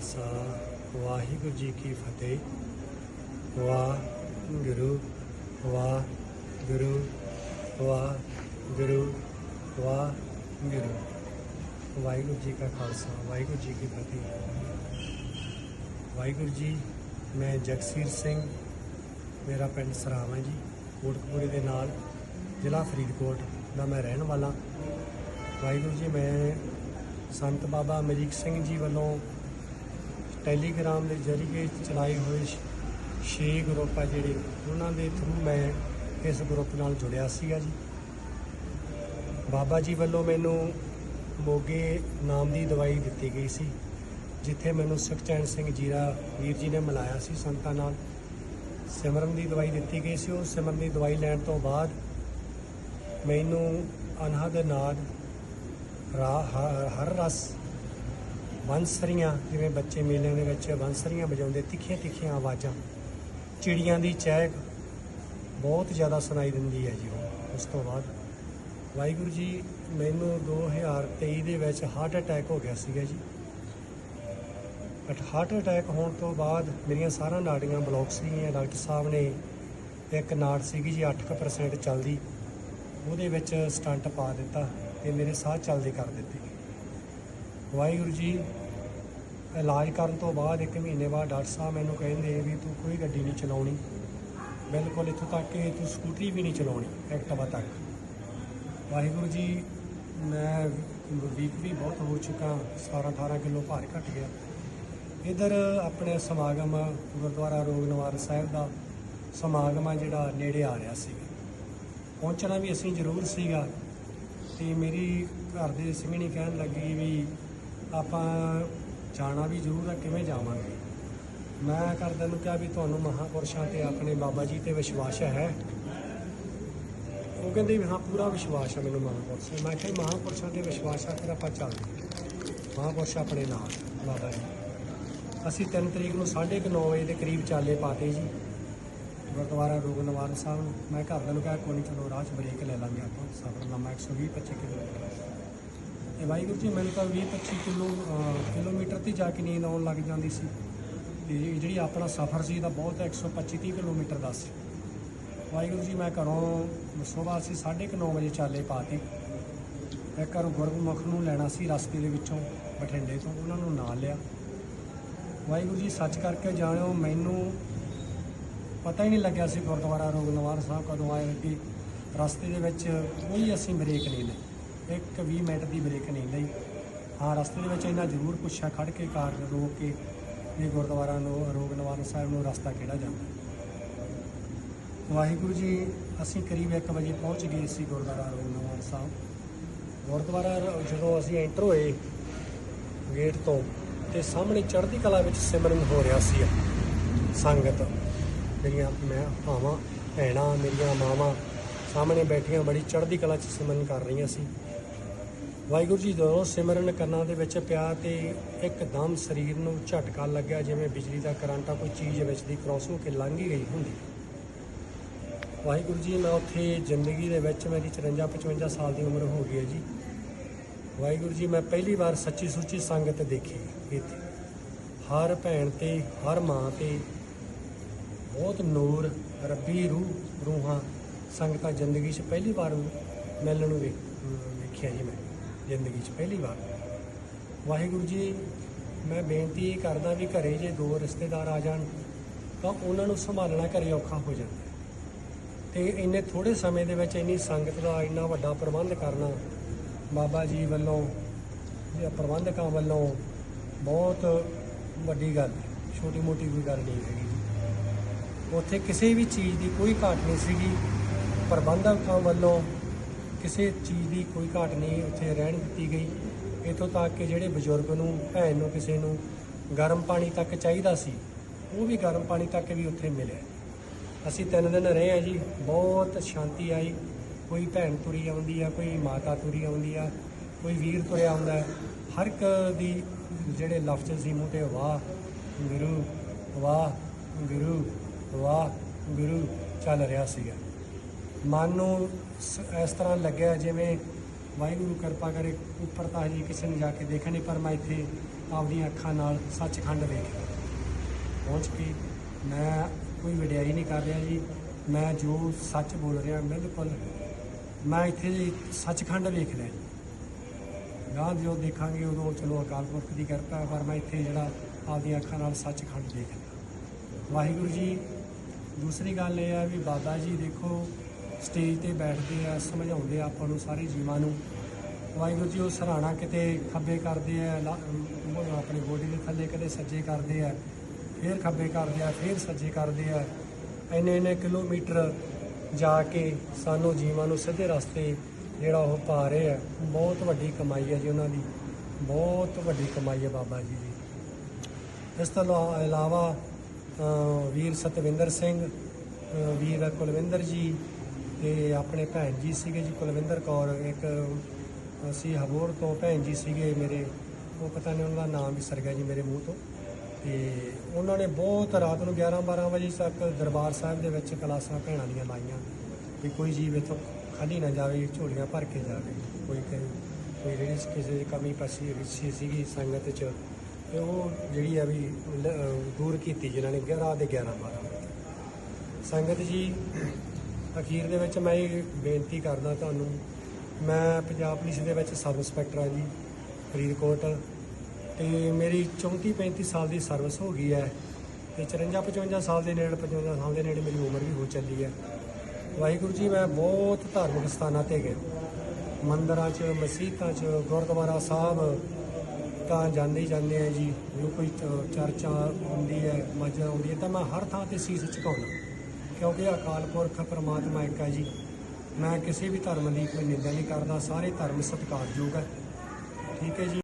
ਖਾਲਸਾ, ਵਾਹਿਗੁਰੂ ਜੀ ਕੀ ਫਤਿਹ। ਵਾਹਿਗੁਰੂ ਵਾਹਿਗੁਰੂ ਵਾਹਿਗੁਰੂ ਵਾਹਿਗੁਰੂ। ਵਾਹਿਗੁਰੂ ਜੀ ਕਾ ਖਾਲਸਾ, ਵਾਹਿਗੁਰੂ ਜੀ ਕੀ ਫਤਿਹ। ਵਾਹਿਗੁਰੂ ਜੀ, ਮੈਂ ਜਗਸੀਰ ਸਿੰਘ, ਮੇਰਾ ਪਿੰਡ ਸਰਾਵਾਂ ਜੀ, ਕੋਟਕਪੂਰੇ ਦੇ ਨਾਲ, ਜ਼ਿਲ੍ਹਾ ਫਰੀਦਕੋਟ ਦਾ ਮੈਂ ਰਹਿਣ ਵਾਲਾ। ਵਾਹਿਗੁਰੂ ਜੀ, ਮੈਂ ਸੰਤ ਬਾਬਾ ਅਮਰੀਕ ਸਿੰਘ ਜੀ ਵੱਲੋਂ ਟੈਲੀਗ੍ਰਾਮ ਦੇ ਜ਼ਰੀਏ ਚਲਾਏ ਹੋਏ ਛ- ਛੇ ਗਰੁੱਪ ਆ ਜਿਹੜੇ, ਉਹਨਾਂ ਦੇ ਥਰੂ ਮੈਂ ਇਸ ਗਰੁੱਪ ਨਾਲ ਜੁੜਿਆ ਸੀਗਾ ਜੀ। ਬਾਬਾ ਜੀ ਵੱਲੋਂ ਮੈਨੂੰ ਮੋਗੇ ਨਾਮ ਦੀ ਦਵਾਈ ਦਿੱਤੀ ਗਈ ਸੀ, ਜਿੱਥੇ ਮੈਨੂੰ ਸੁਖਚੈਨ ਸਿੰਘ ਜੀਰਾ ਵੀਰ ਜੀ ਨੇ ਮਿਲਾਇਆ ਸੀ ਸੰਤਾਂ ਨਾਲ। ਸਿਮਰਨ ਦੀ ਦਵਾਈ ਦਿੱਤੀ ਗਈ ਸੀ, ਉਹ ਸਿਮਰਨ ਦੀ ਦਵਾਈ ਲੈਣ ਤੋਂ ਬਾਅਦ ਮੈਨੂੰ ਅਨਹਦ ਨਾਦ ਰਾ ਹਰ ਰਸ ਬੰਸਰੀਆਂ ਜਿਵੇਂ ਬੱਚੇ ਮੇਲਿਆਂ ਦੇ ਵਿੱਚ ਬੰਸਰੀਆਂ ਵਜਾਉਂਦੇ, ਤਿੱਖੀਆਂ ਤਿੱਖੀਆਂ ਆਵਾਜ਼ਾਂ। ਚਿੜੀਆਂ ਦੀ ਚਹਿਕ ਬਹੁਤ ਜ਼ਿਆਦਾ ਸੁਣਾਈ ਦਿੰਦੀ ਹੈ ਜੀ ਉਹ, ਉਸ ਤੋਂ ਬਾਅਦ। ਵਾਹਿਗੁਰੂ ਜੀ, ਮੈਨੂੰ 2023 ਦੇ ਵਿੱਚ ਹਾਰਟ ਅਟੈਕ ਹੋ ਗਿਆ ਸੀਗਾ ਜੀ। ਬਟ ਹਾਰਟ ਅਟੈਕ ਹੋਣ ਤੋਂ ਬਾਅਦ ਮੇਰੀਆਂ ਸਾਰੀਆਂ ਨਾੜੀਆਂ ਬਲੌਕ ਸੀਗੀਆਂ, ਡਾਕਟਰ ਸਾਹਿਬ ਨੇ ਇੱਕ ਨਾੜ ਸੀਗੀ ਜੀ 8% ਚੱਲਦੀ। ਉਹਦੇ ਵਿੱਚ ਸਟੰਟ ਪਾ ਦਿੱਤਾ ਤੇ ਮੇਰੇ ਸਾਹ ਚੱਲਦੇ ਕਰ ਦਿੱਤੇ। ਵਾਹਿਗੁਰੂ ਜੀ ਇਲਾਜ ਕਰਨ ਤੋਂ ਬਾਅਦ ਇੱਕ ਮਹੀਨੇ ਬਾਅਦ ਡਾਕਟਰ ਸਾਹਿਬ ਮੈਨੂੰ ਕਹਿੰਦੇ ਵੀ ਤੂੰ ਕੋਈ ਗੱਡੀ ਨਹੀਂ ਚਲਾਉਣੀ। ਬਿਲਕੁਲ ਇੱਥੋਂ ਤੱਕ ਕਿ ਤੂੰ ਸਕੂਟਰੀ ਵੀ ਨਹੀਂ ਚਲਾਉਣੀ ਐਕਟਿਵਾ ਤੱਕ। ਵਾਹਿਗੁਰੂ ਜੀ, ਮੈਂ ਵੀਕ ਵੀ ਬਹੁਤ ਹੋ ਚੁੱਕਾ 17 18 ਕਿਲੋ ਭਾਰ ਘਟ ਗਿਆ। ਇਧਰ ਆਪਣੇ ਸਮਾਗਮ, ਗੁਰਦੁਆਰਾ ਰੋਗ ਨਿਵਾਰਨ ਸਾਹਿਬ ਦਾ ਸਮਾਗਮ ਆ ਜਿਹੜਾ ਨੇੜੇ ਆ ਰਿਹਾ ਸੀ ਪਹੁੰਚਣਾ ਵੀ ਅਸੀਂ ਜ਼ਰੂਰ ਸੀਗਾ ਤੇ ਮੇਰੀ ਘਰ ਦੇ ਸਿੰਘਣੀ ਕਹਿਣ ਲੱਗੀ ਵੀ ਆਪਾਂ ਜਾਣਾ ਵੀ ਜ਼ਰੂਰ ਆ ਕਿਵੇਂ ਜਾਵਾਂਗੇ? ਮੈਂ ਘਰਦਿਆਂ ਨੂੰ ਕਿਹਾ ਵੀ ਤੁਹਾਨੂੰ ਮਹਾਪੁਰਸ਼ਾਂ ਤੇ ਆਪਣੇ ਬਾਬਾ ਜੀ ਤੇ ਵਿਸ਼ਵਾਸ ਹੈ। ਉਹ ਕਹਿੰਦੇ ਵੀ ਹਾਂ ਪੂਰਾ ਵਿਸ਼ਵਾਸ ਹੈ ਮੈਨੂੰ ਮਹਾਪੁਰਸ਼ਾਂ ਮੈਂ ਕਿਹਾ ਜੀ, ਮਹਾਪੁਰਸ਼ਾਂ ਤੇ ਵਿਸ਼ਵਾਸ ਆ ਫਿਰ ਆਪਾਂ ਚੱਲਦੇ ਹਾਂ। ਮਹਾਪੁਰਸ਼ ਆਪਣੇ ਨਾਲ ਬਾਬਾ ਜੀ। ਅਸੀਂ 3 ਤਰੀਕ ਨੂੰ 9:30 ਵਜੇ ਦੇ ਕਰੀਬ ਚਾਲੇ ਪਾਤੇ ਜੀ ਗੁਰਦੁਆਰਾ ਰੋਗ ਨਿਵਾਰਨ ਸਾਹਿਬ ਨੂੰ। ਮੈਂ ਘਰਦਿਆਂ ਨੂੰ ਕਿਹਾ ਕੋਈ ਨਹੀਂ ਚਲੋ ਰਾਹ 'ਚ ਬ੍ਰੇਕ ਲੈ ਲਾਂਗੇ ਆਪਾਂ। ਸਫ਼ਰਨਾਮਾ 120 25 ਕਿਲੋਮੀਟਰ। ਤੇ ਵਾਹਿਗੁਰੂ ਜੀ, ਮੈਨੂੰ ਤਾਂ 20 25 ਕਿਲੋ ਕਿਲੋਮੀਟਰ ਤੇ ਜਾ ਕੇ ਨੀਂਦ ਆਉਣ ਲੱਗ ਜਾਂਦੀ ਸੀ। ਤੇ ਜਿਹੜੀ ਆਪਣਾ ਸਫ਼ਰ ਸੀ ਤਾਂ ਬਹੁਤ 125 30 ਕਿਲੋਮੀਟਰ ਦਾ ਸੀ। ਵਾਹਿਗੁਰੂ ਜੀ, ਮੈਂ ਘਰੋਂ ਸਵੇਰ ਅਸੀਂ 9:30 ਵਜੇ ਚਾਲੇ ਪਾਤੇ ਮੈਂ ਘਰੋਂ ਗੁਰਮੁਖ ਨੂੰ ਲੈਣਾ ਸੀ, ਰਸਤੇ ਦੇ ਵਿੱਚੋਂ, ਬਠਿੰਡੇ ਤੋਂ, ਉਹਨਾਂ ਨੂੰ ਨਾਲ ਲਿਆ। ਵਾਹਿਗੁਰੂ ਜੀ, ਸੱਚ ਕਰਕੇ ਜਾਣਿਓ, ਮੈਨੂੰ ਪਤਾ ਹੀ ਨਹੀਂ ਲੱਗਿਆ ਸੀ ਗੁਰਦੁਆਰਾ ਰੋਗ ਸਾਹਿਬ ਕਦੋਂ ਆਏ ਕਿ ਰਸਤੇ ਦੇ ਵਿੱਚ ਕੋਈ ਅਸੀਂ ਬ੍ਰੇਕ ਨਹੀਂ ਲਈ ਇੱਕ 20 ਮਿੰਟ ਦੀ ਬ੍ਰੇਕ ਨਹੀਂ ਲਈ। ਹਾਂ, ਰਸਤੇ ਦੇ ਵਿੱਚ ਇਹਨਾਂ ਜ਼ਰੂਰ ਪੁੱਛਿਆ ਖੜ ਕੇ ਕਾਰ ਰੋਕ ਕੇ ਵੀ ਗੁਰਦੁਆਰਾ ਨੂੰ ਰੋਗ ਨਿਵਾਰਨ ਸਾਹਿਬ ਨੂੰ ਰਸਤਾ ਕਿਹੜਾ ਜਾਂਦਾ? ਵਾਹਿਗੁਰੂ ਜੀ, ਅਸੀਂ ਕਰੀਬ 1 ਵਜੇ ਪਹੁੰਚ ਗਏ ਸੀ ਗੁਰਦੁਆਰਾ ਰੋਗ ਨਿਵਾਰਨ ਸਾਹਿਬ। ਗੁਰਦੁਆਰਾ ਜਦੋਂ ਅਸੀਂ ਐਂਟਰ ਹੋਏ ਗੇਟ ਤੋਂ ਤੇ ਸਾਹਮਣੇ ਚੜ੍ਹਦੀ ਕਲਾ ਵਿੱਚ ਸਿਮਰਨ ਹੋ ਰਿਹਾ ਸੀ ਸੰਗਤ। ਮੇਰੀਆਂ ਮੈਂ ਭਾਵਾਂ, ਭੈਣਾਂ, ਮੇਰੀਆਂ ਮਾਵਾਂ ਸਾਹਮਣੇ ਬੈਠੀਆਂ ਬੜੀ ਚੜ੍ਹਦੀ ਕਲਾ 'ਚ ਸਿਮਰਨ ਕਰ ਰਹੀਆਂ ਸੀ। ਵਾਹਿਗੁਰੂ ਜੀ ਜਦੋਂ ਸਿਮਰਨ ਕਰਨਾਂ ਦੇ ਵਿੱਚ ਪਿਆ ਤੇ ਇੱਕਦਮ ਸਰੀਰ ਨੂੰ ਝਟਕਾ ਲੱਗਿਆ, ਜਿਵੇਂ ਬਿਜਲੀ ਦਾ ਕਰੰਟਾ ਕੋਈ ਚੀਜ਼ ਵਿੱਚ ਦੀ ਕ੍ਰਾਸ ਹੋ ਕੇ ਲੰਘ ਹੀ ਗਈ ਹੁੰਦੀ। ਵਾਹਿਗੁਰੂ ਜੀ, ਮੈਂ ਉੱਥੇ ਜ਼ਿੰਦਗੀ ਦੇ ਵਿੱਚ ਮੇਰੀ 54 55 ਸਾਲ ਦੀ ਉਮਰ ਹੋ ਗਈ ਹੈ ਜੀ। ਵਾਹਿਗੁਰੂ ਜੀ, ਮੈਂ ਪਹਿਲੀ ਵਾਰ ਸੱਚੀ ਸੁੱਚੀ ਸੰਗਤ ਦੇਖੀ ਇੱਥੇ। ਹਰ ਭੈਣ ਤੇ, ਹਰ ਮਾਂ ਤੇ ਬਹੁਤ ਨੂਰ, ਰੱਬੀ ਰੂਹ, ਰੂਹਾਂ ਸੰਗਤਾਂ ਜ਼ਿੰਦਗੀ 'ਚ ਪਹਿਲੀ ਵਾਰ ਮਿਲਣ ਨੂੰ ਵੇਖ- ਵੇਖਿਆ ਜੀ ਮੈਂ। ਜ਼ਿੰਦਗੀ 'ਚ ਪਹਿਲੀ ਵਾਰ। ਵਾਹਿਗੁਰੂ ਜੀ, ਮੈਂ ਬੇਨਤੀ ਕਰਦਾ ਵੀ ਘਰੇ ਜੇ ਦੋ ਰਿਸ਼ਤੇਦਾਰ ਆ ਜਾਣ, ਤਾਂ ਉਹਨਾਂ ਨੂੰ ਸੰਭਾਲਣਾ ਘਰੇ ਔਖਾ ਹੋ ਜਾਂਦਾ ਹੈ। ਤੇ ਇੰਨੇ ਥੋੜੇ ਸਮੇਂ ਦੇ ਵਿੱਚ ਇੰਨੀ ਸੰਗਤ ਦਾ ਇੰਨਾ ਵੱਡਾ ਪ੍ਰਬੰਧ ਕਰਨਾ, ਬਾਬਾ ਜੀ ਵੱਲੋਂ ਜਾਂ ਪ੍ਰਬੰਧਕਾਂ ਵੱਲੋਂ ਬਹੁਤ ਵੱਡੀ ਗੱਲ ਛੋਟੀ ਮੋਟੀ ਕੋਈ ਗੱਲ ਨਹੀਂ ਹੈਗੀ। ਉੱਥੇ ਕਿਸੇ ਵੀ ਚੀਜ਼ ਦੀ ਕੋਈ ਘਾਟ ਨਹੀਂ ਸੀਗੀ। ਪ੍ਰਬੰਧਕਾਂ ਵੱਲੋਂ ਕਿਸੇ ਚੀਜ਼ ਦੀ ਕੋਈ ਘਾਟ ਨਹੀਂ, ਉੱਥੇ ਰਹਿਣ ਦਿੱਤੀ ਗਈ। ਇਥੋਂ ਤੱਕ ਕਿ ਜਿਹੜੇ ਬਜ਼ੁਰਗ ਨੂੰ, ਭੈਣ ਨੂੰ, ਕਿਸੇ ਨੂੰ ਗਰਮ ਪਾਣੀ ਤੱਕ ਚਾਹੀਦਾ ਸੀ, ਉਹ ਵੀ ਗਰਮ ਪਾਣੀ ਤੱਕ ਵੀ ਉੱਥੇ ਮਿਲਿਆ। ਅਸੀਂ ਤਿੰਨ ਦਿਨ ਰਹੇ ਆ ਜੀ, ਬਹੁਤ ਸ਼ਾਂਤੀ ਆਈ। ਕੋਈ ਭੈਣ ਤੁਰੀ ਆਉਂਦੀ ਆ, ਕੋਈ ਮਾਤਾ ਤੁਰੀ ਆਉਂਦੀ ਆ, ਕੋਈ ਵੀਰ ਤੁਰਿਆ ਆਉਂਦਾ ਹਰ ਇੱਕ ਦੀ ਜਿਹੜੇ ਲਫ਼ਜ਼ ਸੀ ਮੂੰਹ ਤੇ, ਵਾਹ, ਗੁਰੂ ਵਾਹ ਗੁਰੂ ਵਾਹ, ਗੁਰੂ ਚੱਲ ਰਿਹਾ ਸੀਗਾ। ਮਨ ਨੂੰ ਸ- ਇਸ ਤਰ੍ਹਾਂ ਲੱਗਿਆ ਜਿਵੇਂ ਵਾਹਿਗੁਰੂ ਕਿਰਪਾ ਕਰੇ, ਉੱਪਰ ਤਾਂ ਹਜੇ ਕਿਸੇ ਨੇ ਜਾ ਕੇ ਦੇਖਿਆ ਨਹੀਂ, ਪਰ ਮੈਂ ਇੱਥੇ ਆਪਦੀਆਂ ਅੱਖਾਂ ਨਾਲ ਸੱਚਖੰਡ ਵੇਖਿਆ। ਪਹੁੰਚ ਕੇ ਮੈਂ ਕੋਈ ਵਡਿਆਈ ਨਹੀਂ ਕਰ ਰਿਹਾ ਜੀ, ਮੈਂ ਜੋ ਸੱਚ ਬੋਲ ਰਿਹਾ ਬਿਲਕੁਲ, ਮੈਂ ਇੱਥੇ ਸੱਚਖੰਡ ਵੇਖ ਲਿਆ ਜੀ। ਗਾਂ ਜੋ ਦੇਖਾਂਗੇ ਉਦੋਂ ਚਲੋ ਅਕਾਲ ਪੁਰਖ ਦੀ ਕਿਰਪਾ ਪਰ ਮੈਂ ਇੱਥੇ ਜਿਹੜਾ ਆਪਦੀਆਂ ਅੱਖਾਂ ਨਾਲ ਸੱਚਖੰਡ ਦੇਖ ਲਿਆ ਵਾਹਿਗੁਰੂ ਜੀ, ਦੂਸਰੀ ਗੱਲ ਇਹ ਹੈ ਵੀ ਬਾਬਾ ਜੀ ਦੇਖੋ ਸਟੇਜ ਤੇ ਬੈਠਦੇ ਆ, ਸਮਝਾਉਂਦੇ ਆ ਆਪਾਂ ਨੂੰ ਸਾਰੇ ਜੀਵਾਂ ਨੂੰ। ਵਾਹਿਗੁਰੂ ਜੀ, ਉਹ ਸਰਾਣਾ ਕਿਤੇ ਖੱਬੇ ਕਰਦੇ ਆ, ਲਾ- ਅਮ, ਆਪਣੇ ਗੋਡੀ ਦੇ ਥੱਲੇ ਕਦੇ ਸੱਜੇ ਕਰਦੇ ਆ, ਫਿਰ ਖੱਬੇ ਕਰਦੇ ਆ, ਫਿਰ ਸੱਜੇ ਕਰਦੇ ਆ। ਇੰਨੇ ਇੰਨੇ ਕਿਲੋਮੀਟਰ ਜਾ ਕੇ ਸਾਨੂੰ ਜੀਵਾਂ ਨੂੰ ਸਿੱਧੇ ਰਸਤੇ ਜਿਹੜਾ ਉਹ ਪਾ ਰਹੇ ਆ। ਬਹੁਤ ਵੱਡੀ ਕਮਾਈ ਹੈ ਜੀ ਉਹਨਾਂ ਦੀ। ਬਹੁਤ ਵੱਡੀ ਕਮਾਈ ਹੈ ਬਾਬਾ ਜੀ ਦੀ। ਇਸ ਤੋਂ ਇਲਾ- ਇਲਾਵਾ ਵੀਰ ਸਤਵਿੰਦਰ ਸਿੰਘ ਵੀਰ ਕੁਲਵਿੰਦਰ ਜੀ ਤੇ ਆਪਣੇ ਭੈਣ ਜੀ ਸੀਗੇ ਜੀ, ਕੁਲਵਿੰਦਰ ਕੌਰ, ਇੱਕ ਅਸੀਂ ਹਬੋਰ ਤੋਂ ਭੈਣ ਜੀ ਸੀਗੇ ਮੇਰੇ, ਉਹ ਪਤਾ ਨਹੀਂ ਉਹਨਾਂ ਦਾ ਨਾਮ ਵੀ ਸਰ ਗਿਆ ਜੀ ਮੇਰੇ ਮੂੰਹ ਤੋਂ। ਤੇ ਉਹਨਾਂ ਨੇ ਬਹੁਤ ਰਾਤ ਨੂੰ 11 12 ਵਜੇ ਤੱਕ ਦਰਬਾਰ ਸਾਹਿਬ ਦੇ ਵਿੱਚ ਕਲਾਸਾਂ ਭੈਣਾਂ ਦੀਆਂ ਲਾਈਆਂ। ਵੀ ਕੋਈ ਜੀਵ ਇੱਥੋਂ ਖਾਲੀ ਨਾ ਜਾਵੇ, ਝੋਲੀਆਂ ਭਰ ਕੇ ਜਾਵੇ। ਕੋਈ ਕਹੇ ਕੋਈ ਜਿਹੜੀ ਕਿਸੇ ਦੀ ਕਮੀ ਪਸੀ ਰਿਸ਼ੀ ਸੀਗੀ ਸੰਗਤ 'ਚ। ਤੇ ਉਹ ਜਿਹੜੀ ਆ ਵੀ ਲ- ਦੂਰ ਕੀਤੀ ਜਿਨ੍ਹਾਂ ਨੇ 11 ਦੇ 11 12 ਸੰਗਤ ਜੀ ਅਖੀਰ ਦੇ ਵਿੱਚ ਮੈਂ ਇਹ ਬੇਨਤੀ ਕਰਦਾ ਤੁਹਾਨੂੰ, ਮੈਂ ਪੰਜਾਬ ਪੁਲਿਸ ਦੇ ਵਿੱਚ ਸਬ ਇੰਸਪੈਕਟਰ ਹਾਂ ਜੀ, ਫਰੀਦਕੋਟ। ਤੇ ਮੇਰੀ 34 35 ਸਾਲ ਦੀ ਸਰਵਿਸ ਹੋ ਗਈ ਹੈ ਤੇ 54 55 ਸਾਲ ਦੇ ਨੇੜੇ 55 ਸਾਲ ਦੇ ਨੇੜੇ ਮੇਰੀ ਉਮਰ ਵੀ ਹੋ ਚੱਲੀ ਹੈ। ਵਾਹਿਗੁਰੂ ਜੀ, ਮੈਂ ਬਹੁਤ ਧਾਰਮਿਕ ਸਥਾਨਾਂ ਤੇ ਗਿਆ। ਮੰਦਰਾਂ 'ਚ, ਮਸਜਿਦਾਂ 'ਚ, ਗੁਰਦੁਆਰਾ ਸਾਹਿਬ ਤਾਂ ਜਾਂਦੇ ਹੀ ਜਾਂਦੇ ਆ ਜੀ। ਜੋ ਕੋਈ ਚ- ਚਰਚਾ ਹੁੰਦੀ ਹੈ ਮਜਾ ਆਉਂਦੀ ਹੈ, ਤਾਂ ਮੈਂ ਹਰ ਥਾਂ ਤੇ ਸੀਸ ਝੁਕਾਉਣਾ ਕਿਉਂਕਿ ਅਕਾਲ ਪੁਰਖ, ਪਰਮਾਤਮਾ ਇੱਕ ਹੈ ਜੀ। ਮੈਂ ਕਿਸੇ ਵੀ ਧਰਮ ਦੀ ਕੋਈ ਨਿੰਦਾ ਨਹੀਂ ਕਰਦਾ, ਸਾਰੇ ਧਰਮ ਸਤਿਕਾਰਯੋਗ ਹੈ। ਠੀਕ ਹੈ ਜੀ।